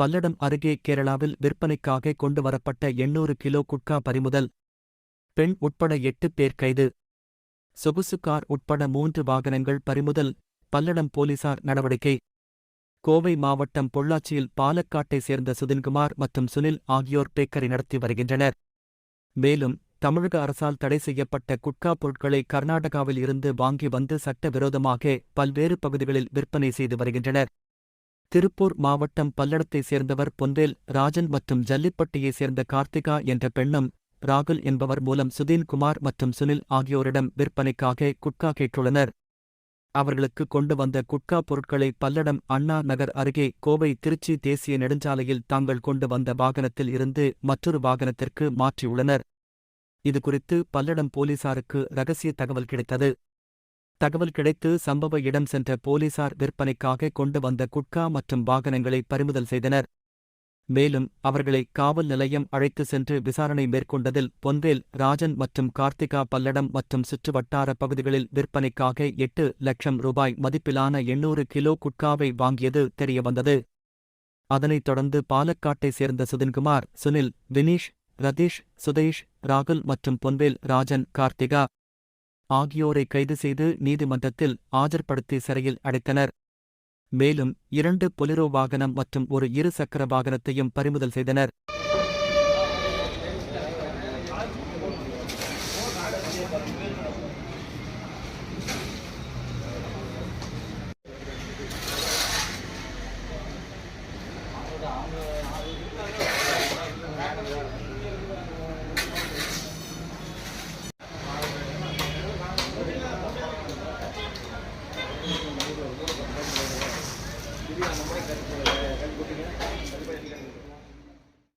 பல்லடம் அருகே கேரளாவில் விற்பனைக்காக கொண்டு வரப்பட்ட எண்ணூறு கிலோ குட்கா பறிமுதல். பெண் உட்பட எட்டு பேர் கைது. சொகுசு கார் உட்பட மூன்று வாகனங்கள் பறிமுதல். பல்லடம் போலீசார் நடவடிக்கை. கோவை மாவட்டம் பொள்ளாச்சியில் பாலக்காட்டை சேர்ந்த சுதின்குமார் மற்றும் சுனில் ஆகியோர் பேக்கரி நடத்தி வருகின்றனர். மேலும் தமிழக அரசால் தடை செய்யப்பட்ட குட்கா பொருட்களை கர்நாடகாவில் இருந்து வாங்கி வந்து சட்டவிரோதமாக பல்வேறு பகுதிகளில் விற்பனை செய்து வருகின்றனர். திருப்பூர் மாவட்டம் பல்லடத்தைச் சேர்ந்தவர் பொன்வேல் ராஜன் மற்றும் ஜல்லிப்பட்டியைச் சேர்ந்த கார்த்திகா என்ற பெண்ணும் ராகுல் என்பவர் மூலம் சுதீன்குமார் மற்றும் சுனில் ஆகியோரிடம் விற்பனைக்காக குட்கா கேட்டுள்ளனர். அவர்களுக்கு கொண்டு வந்த குட்கா பொருட்களை பல்லடம் அண்ணா நகர் அருகே கோவை திருச்சி தேசிய நெடுஞ்சாலையில் தாங்கள் கொண்டு வந்த வாகனத்தில் இருந்து மற்றொரு வாகனத்திற்கு மாற்றியுள்ளனர். இதுகுறித்து பல்லடம் போலீசாருக்கு ரகசிய தகவல் கிடைத்தது. தகவல் கிடைத்து சம்பவ இடம் சென்ற போலீசார் விற்பனைக்காக கொண்டு வந்த குட்கா மற்றும் வாகனங்களை பறிமுதல் செய்தனர். மேலும் அவர்களை காவல் நிலையம் அழைத்து சென்று விசாரணை மேற்கொண்டதில் பொன்வேல் ராஜன் மற்றும் கார்த்திகா பல்லடம் மற்றும் சுற்றுவட்டார பகுதிகளில் விற்பனைக்காக எட்டு லட்சம் ரூபாய் மதிப்பிலான எண்ணூறு கிலோ குட்காவை வாங்கியது தெரியவந்தது. அதனைத் தொடர்ந்து பாலக்காட்டைச் சேர்ந்த சுதின்குமார் சுனில் வினீஷ் ரதீஷ் சுதேஷ் ராகுல் மற்றும் பொன்வேல் ராஜன் கார்த்திகா ஆகியோரை கைது செய்து நீதிமன்றத்தில் ஆஜர்படுத்தி சிறையில் அடைத்தனர். மேலும் இரண்டு பொலிரோ வாகனம் மற்றும் ஒரு இரு சக்கர வாகனத்தையும் பறிமுதல் செய்தனர். கருத்து கருத்து